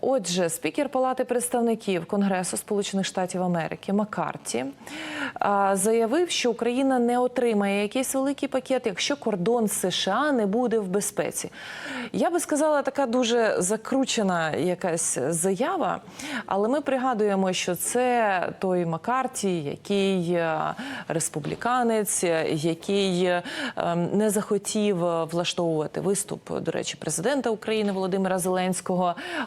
Отже, спікер Палати представників Конгресу Сполучених Штатів Америки Маккарті заявив, що Україна не отримає якийсь великий пакет, якщо кордон США не буде в безпеці. Я би сказала, така дуже закручена якась заява, але ми пригадуємо, що це той Маккарті, який е, республіканець, який е, не захотів влаштовувати виступ, до речі, президента України Володимира Зеленського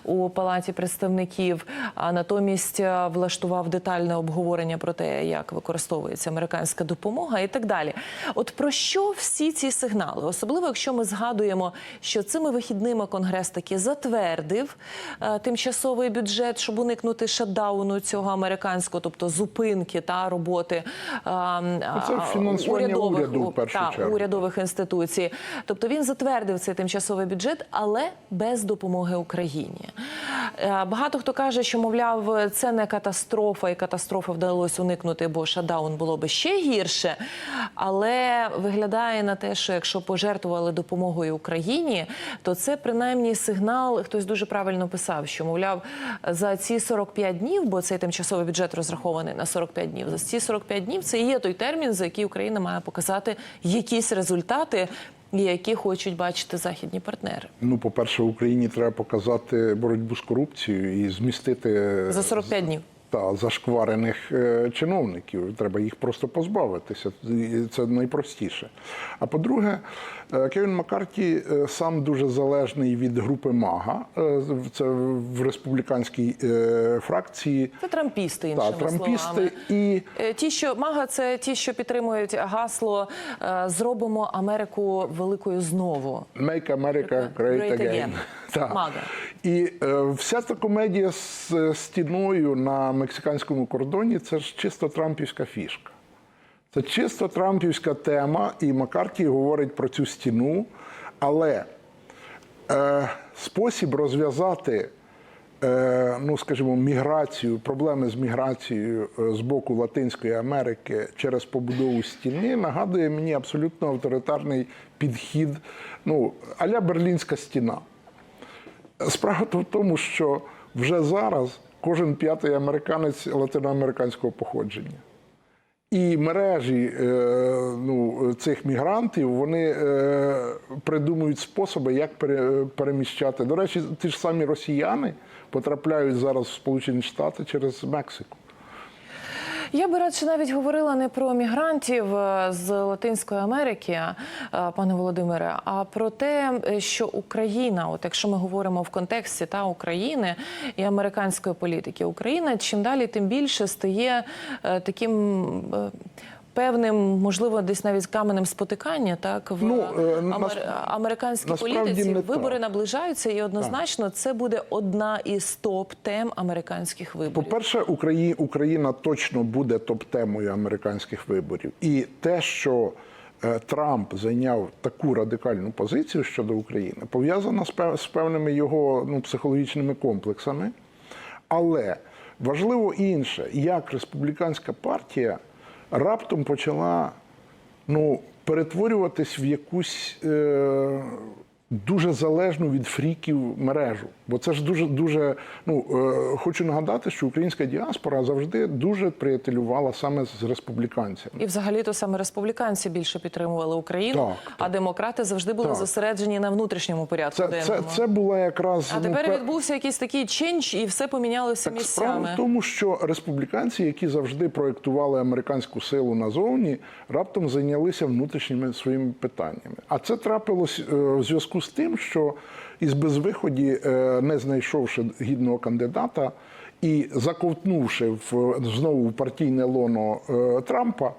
у Палаті представників, а натомість е, влаштував детальне обговорення про те, як використовується американська допомога і так далі. От про що всі ці сигнали? Особливо, якщо ми згадуємо, що цими вихідними Конгрес таки затвердив е, тимчасовий бюджет, щоб уникнути шатдауну цього американського, тобто зупинки та роботи е, це а, фінансування уряду, та, урядових інституцій. Тобто він затвердив цей тимчасовий бюджет, але без допомоги Україні. Е, Багато хто каже, що мовляв, це не катастрофа, і катастрофи вдалося уникнути, бо шатдаун було би ще гірше. Але виглядає на те, що якщо пожертвували допомогою Україні, то це принаймні сигнал. Хтось дуже правильно писав, що мовляв, за ці 45 днів, бо цей тимчасовий бюджет розрахований на 45 днів. За ці 45 днів це є той термін, за який Україна має показати якісь результати, які хочуть бачити західні партнери. Ну, по-перше, Україні треба показати боротьбу з корупцією і змістити За 45 днів. Та зашкварених е, чиновників. Треба їх просто позбавитися. Це найпростіше. А по-друге, е, Кевін Маккарті е, сам дуже залежний від групи МАГА. Це в республіканській фракції. Це трампісти, Та, трампісти словами. і Ті, що мага, це ті, що підтримують гасло Зробимо Америку великою знову. Make America Great, Great Again. Again. Мага. І е, вся ця комедія з е, стіною на мексиканському кордоні це ж чисто трампівська фішка. Це чисто трампівська тема, і Маккарті говорить про цю стіну. Але е, спосіб розв'язати, е, ну скажімо, міграцію, проблеми з міграцією е, з боку Латинської Америки через побудову стіни нагадує мені абсолютно авторитарний підхід, ну, аля Берлінська стіна. Справа в тому, що вже зараз кожен п'ятий американець латиноамериканського походження. І мережі е, ну, цих мігрантів вони е, придумують способи, як переміщати. До речі, ті ж самі росіяни потрапляють зараз в Сполучені Штати через Мексику. Я би радше навіть говорила не про мігрантів е, з Латинської Америки, е, пане Володимире, а про те, е, що Україна, от якщо ми говоримо в контексті та України і американської політики, Україна чим далі, тим більше стає таким. Певним, можливо, десь навіть каменем спотикання, так в Ну, е, амер... американській політиці не вибори так. наближаються, і однозначно це буде одна із топ тем американських виборів. По-перше, Україна, Україна точно буде топ-темою американських виборів. І те, що е, Трамп зайняв таку радикальну позицію щодо України, пов'язано з пев- з певними його ну, психологічними комплексами. Але важливо інше, як республіканська партія раптом почала ну, перетворюватись в якусь е, дуже залежну від фріків мережу. Бо це ж дуже дуже. Ну е, хочу нагадати, що українська діаспора завжди дуже приятелювала саме з республіканцями. І взагалі то саме республіканці більше підтримували Україну, Так, а демократи завжди були Так. зосереджені на внутрішньому порядку. Це, це, це була якраз А ну, тепер пе- відбувся якийсь такий ченч, і все помінялося Так справа місцями. в тому, що республіканці, які завжди проєктували американську силу назовні, раптом зайнялися внутрішніми своїми питаннями. А це трапилось е, в зв'язку з тим, що із безвиході, е, не знайшовши гідного кандидата і заковтнувши в знову в партійне лоно е, Трампа.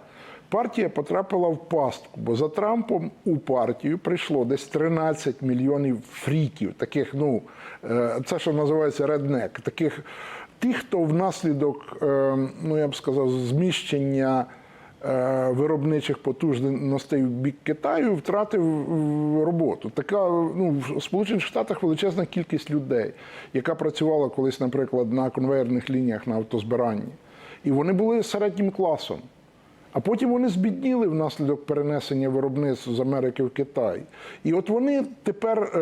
Партія потрапила в пастку, бо за Трампом у партію прийшло десь 13 мільйонів фріків, таких, ну е, це що називається реднек, таких тих, хто внаслідок, ну я б сказав, зміщення виробничих потужностей в бік Китаю втратив е, роботу. Така ну в Сполучених Штатах величезна кількість людей, яка працювала колись, наприклад, на конвейерних лініях на автозбиранні, і вони були середнім класом. А потім вони збідніли внаслідок перенесення виробництв з Америки в Китай. І от вони тепер е,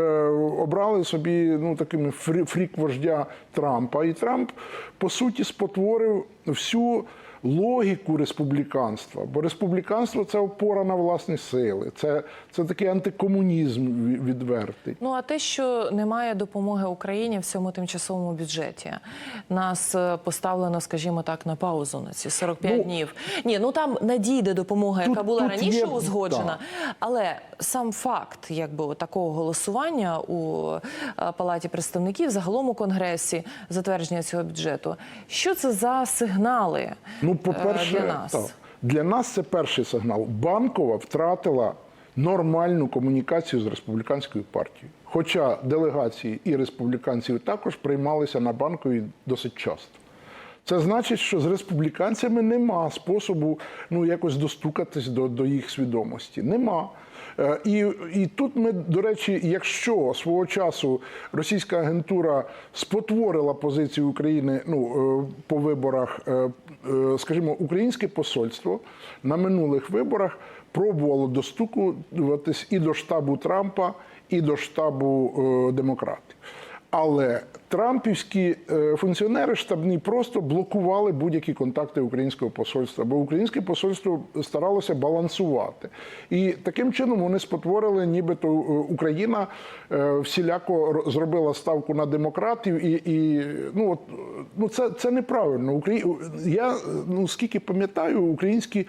обрали собі ну, такими фрі- фрік-вождя Трампа. І Трамп, по суті, спотворив всю логіку республіканства. Бо республіканство це опора на власні сили, це, це такий антикомунізм відвертий. Ну а те, що немає допомоги Україні в цьому тимчасовому бюджеті, нас е, поставлено, скажімо так, на паузу на ці 45 Ну, днів. Ні, ну там надійде допомога, яка Тут- була тут раніше є- узгоджена, так. але сам факт, якби такого голосування у е, палаті представників, загалом у конгресі, затвердження цього бюджету, що це за сигнали Ну, е, по-перше, для нас? Так. для нас це перший сигнал. Банкова втратила нормальну комунікацію з республіканською партією. Хоча делегації і республіканців також приймалися на банковій досить часто. Це значить, що з республіканцями нема способу ну, якось достукатись до, до їх свідомості. Нема. Е, І, і тут ми, до речі, якщо свого часу російська агентура спотворила позицію України ну, е, по виборах, е, е, скажімо, українське посольство на минулих виборах пробувало достукуватись і до штабу Трампа, і до штабу е, демократів. Але трампівські е, функціонери штабні просто блокували будь-які контакти українського посольства, бо українське посольство старалося балансувати. І таким чином вони спотворили, нібито е, Україна е, всіляко зробила ставку на демократів, і, і ну от ну це, це неправильно. Я ну скільки пам'ятаю, українські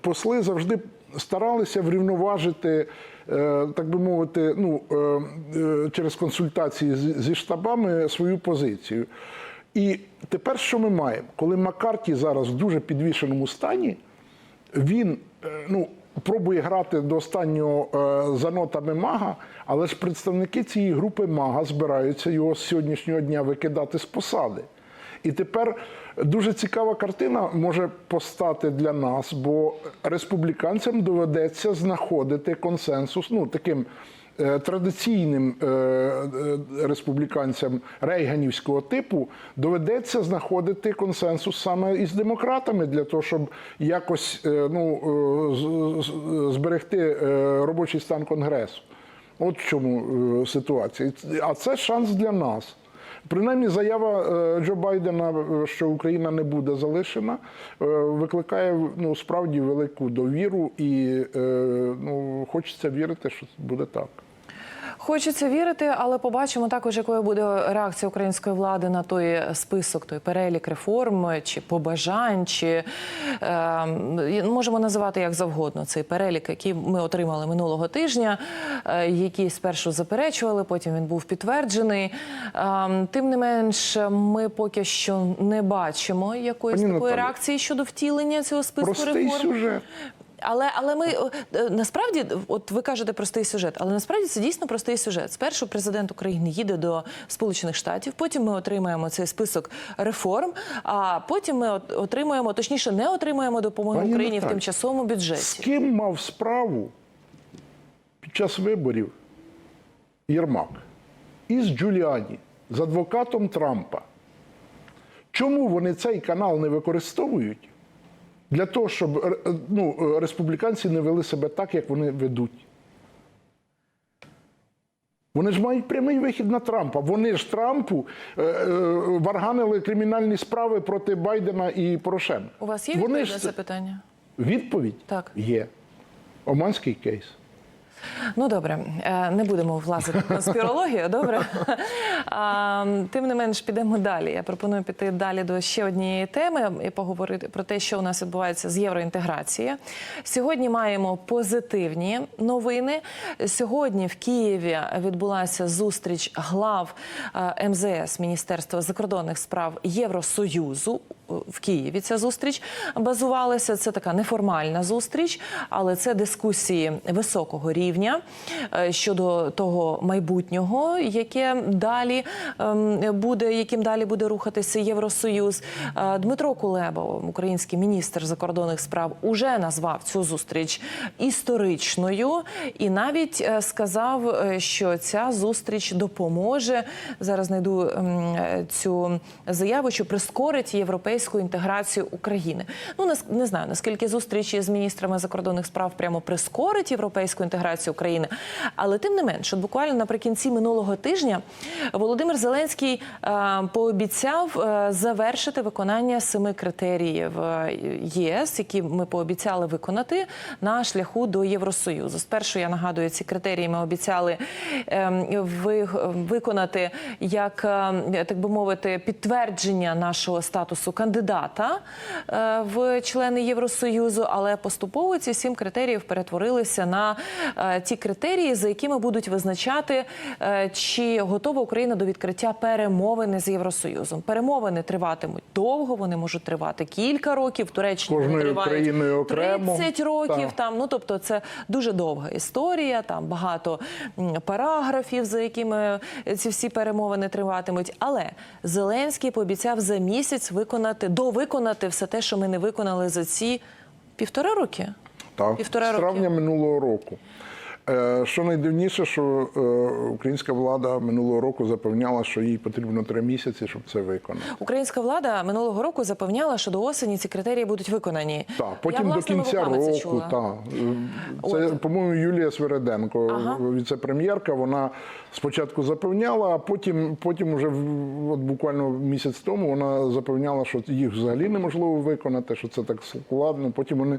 посли завжди старалися врівноважити, е, так би мовити, ну, е, е, через консультації зі штабами свою позицію. І тепер що ми маємо? Коли Маккарті зараз в дуже підвішеному стані, він ну, пробує грати до останнього за нотами мага, але ж представники цієї групи мага збираються його з сьогоднішнього дня викидати з посади. І тепер дуже цікава картина може постати для нас, бо республіканцям доведеться знаходити консенсус, ну таким е, традиційним е, е, республіканцям рейганівського типу доведеться знаходити консенсус саме із демократами для того, щоб якось ну, зберегти робочий стан конгресу. От в чому ситуація. А це шанс для нас. Принаймні, заява е, Джо Байдена, е, що Україна не буде залишена, е, викликає ну, справді велику довіру, і ну, хочеться вірити, що буде так. Хочеться вірити, але побачимо також, якою буде реакція української влади на той список, той перелік реформ чи побажань, чи е, можемо називати як завгодно цей перелік, який ми отримали минулого тижня, е, який спершу заперечували, потім він був підтверджений. Е, тим не менш, ми поки що не бачимо якоїсь Пані такої Наталю, реакції щодо втілення цього списку Простий реформ. сюжет. Але але ми е, насправді, от ви кажете простий сюжет, але насправді це дійсно простий сюжет. Спершу президент України їде до Сполучених Штатів, потім ми отримаємо цей список реформ. А потім ми от- отримуємо, точніше, не отримуємо допомоги Пані Україні в Наталю, тимчасовому З бюджеті. ким мав справу під час виборів Єрмак? Із Джуліані, з адвокатом Трампа. Чому вони цей канал не використовують? Для того, щоб е, е, ну, е, республіканці не вели себе так, як вони ведуть. Вони ж мають прямий вихід на Трампа. Вони ж Трампу е, е, варганили кримінальні справи проти Байдена і Порошенка. У вас є відповідь на це питання? Відповідь Так. є. Оманський кейс. Ну добре, е, не будемо влазити в конспірологію. Добре. Тим не менш, підемо далі. Я пропоную піти далі до ще однієї теми і поговорити про те, що у нас відбувається з євроінтеграцією. Сьогодні маємо позитивні новини. Сьогодні в Києві відбулася зустріч глав е, МЗС Міністерства закордонних справ Євросоюзу. В Києві ця зустріч базувалася. Це така неформальна зустріч, але це дискусії високого рівня е, щодо того майбутнього, яке далі ем, буде, яким далі буде рухатися Євросоюз. Е, Дмитро Кулеба, український міністр закордонних справ, уже назвав цю зустріч історичною і навіть е, сказав, що ця зустріч допоможе зараз. Знайду ем, цю заяву, що прискорить європейську європейську інтеграцію України. Ну не, не знаю наскільки зустрічі з міністрами закордонних справ прямо прискорить європейську інтеграцію України, але тим не менш, от буквально наприкінці минулого тижня Володимир Зеленський е, пообіцяв е, завершити виконання семи критеріїв е, ЄС, які ми пообіцяли виконати на шляху до Євросоюзу. Спершу я нагадую, ці критерії ми обіцяли ем, ви, виконати як е, так би мовити підтвердження нашого статусу кандидата е, в члени Євросоюзу, але поступово ці сім критеріїв перетворилися на е, ті критерії, за якими будуть визначати, е, чи готова Україна до відкриття перемовини з Євросоюзом. Перемовини триватимуть довго, вони можуть тривати кілька років. В Туреччині вони тривають окремо. 30 років. Так. Там ну тобто, це дуже довга історія. Там багато параграфів, за якими ці всі перемовини триватимуть. Але Зеленський пообіцяв за місяць виконати довиконати все те, що ми не виконали за ці півтора роки. Так, Півтора з травня роки. минулого року. Е, Що найдивніше, що е, українська влада минулого року запевняла, що їй потрібно три місяці, щоб це виконати. Українська влада минулого року запевняла, що до осені ці критерії будуть виконані. Так, Я потім до кінця року, чула. так. Це, по-моєму, Юлія Свереденко, Ага. віце-прем'єрка. Вона спочатку запевняла, а потім, потім уже в- от буквально місяць тому вона запевняла, що їх взагалі неможливо виконати, що це так складно. Потім вони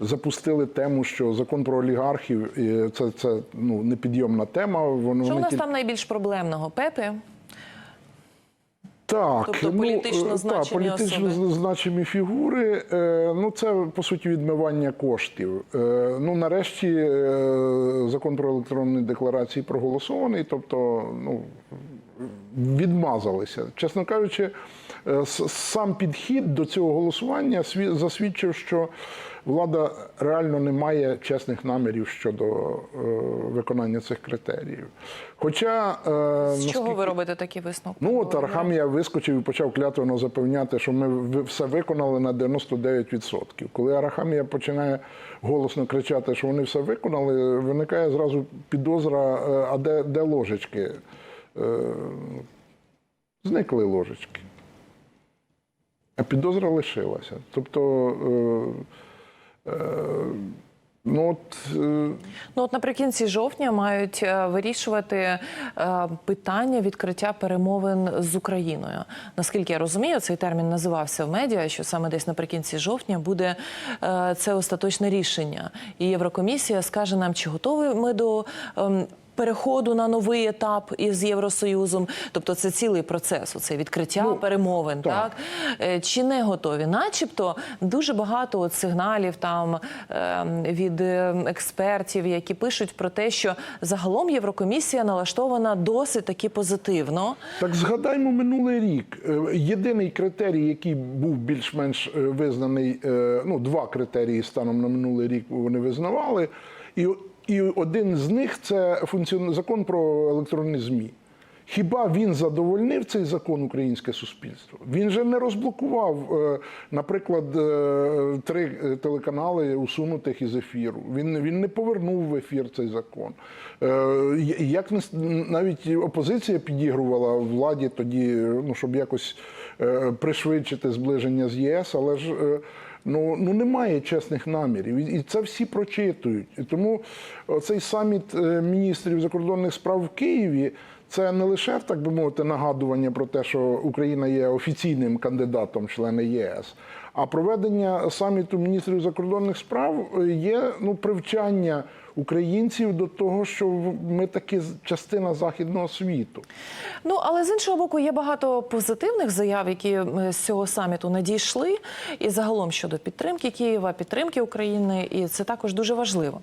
запустили тему, що закон про олігархів це, це ну, непідйомна тема. Вони, Що у нас тільки- там найбільш проблемного? Пепи? Так, Тобто ну, політично е, значимі так, політично особи. значимі фігури. е, Ну, це по суті відмивання коштів. Е, Ну, нарешті е, закон про електронні декларації проголосований, тобто, ну. Відмазалися. Чесно кажучи, сам підхід до цього голосування засвідчив, що влада реально не має чесних намірів щодо е, виконання цих критеріїв. Хоча е, З чого наскільки- ви робите такі висновки? Ну, от Архамія вискочив і почав клятвено запевняти, що ми все виконали на 99%. Коли Арахамія починає голосно кричати, що вони все виконали, виникає зразу підозра, е, а де, де ложечки? Е, Зникли ложечки. А підозра лишилася. Тобто, е, е, ну от. е, Ну от наприкінці жовтня мають вирішувати питання відкриття перемовин з Україною. Наскільки я розумію, цей термін називався в медіа, що саме десь наприкінці жовтня буде це остаточне рішення. І Єврокомісія скаже нам, чи готові ми до. Ем, Переходу на новий етап із Євросоюзом, тобто це цілий процес, це відкриття перемовин, так. так. Е, чи не готові? Начебто дуже багато от сигналів там ем, від е, експертів, які пишуть про те, що загалом Єврокомісія налаштована досить таки позитивно. Так згадаймо минулий рік. Е, Єдиний критерій, який був більш-менш е, визнаний, ну два критерії станом на минулий рік вони визнавали, і, і один з них це закон про електронні ЗМІ. Хіба він задовольнив цей закон українське суспільство? Він же не розблокував, е, наприклад, е, три е, телеканали усунутих із ефіру. Він, він не повернув в ефір цей закон. Як навіть опозиція підігрувала владі тоді, ну щоб якось пришвидшити зближення з ЄС, але ж. Ну, ну немає чесних намірів, І- це всі прочитують. І тому цей саміт е, міністрів закордонних справ в Києві це не лише так би мовити нагадування про те, що Україна є офіційним кандидатом члени ЄС, а проведення саміту міністрів закордонних справ е, є ну привчання українців до того, що ми таки частина західного світу. Ну але з іншого боку, є багато позитивних заяв, які з цього саміту надійшли, і загалом щодо підтримки Києва, підтримки України, і це також дуже важливо.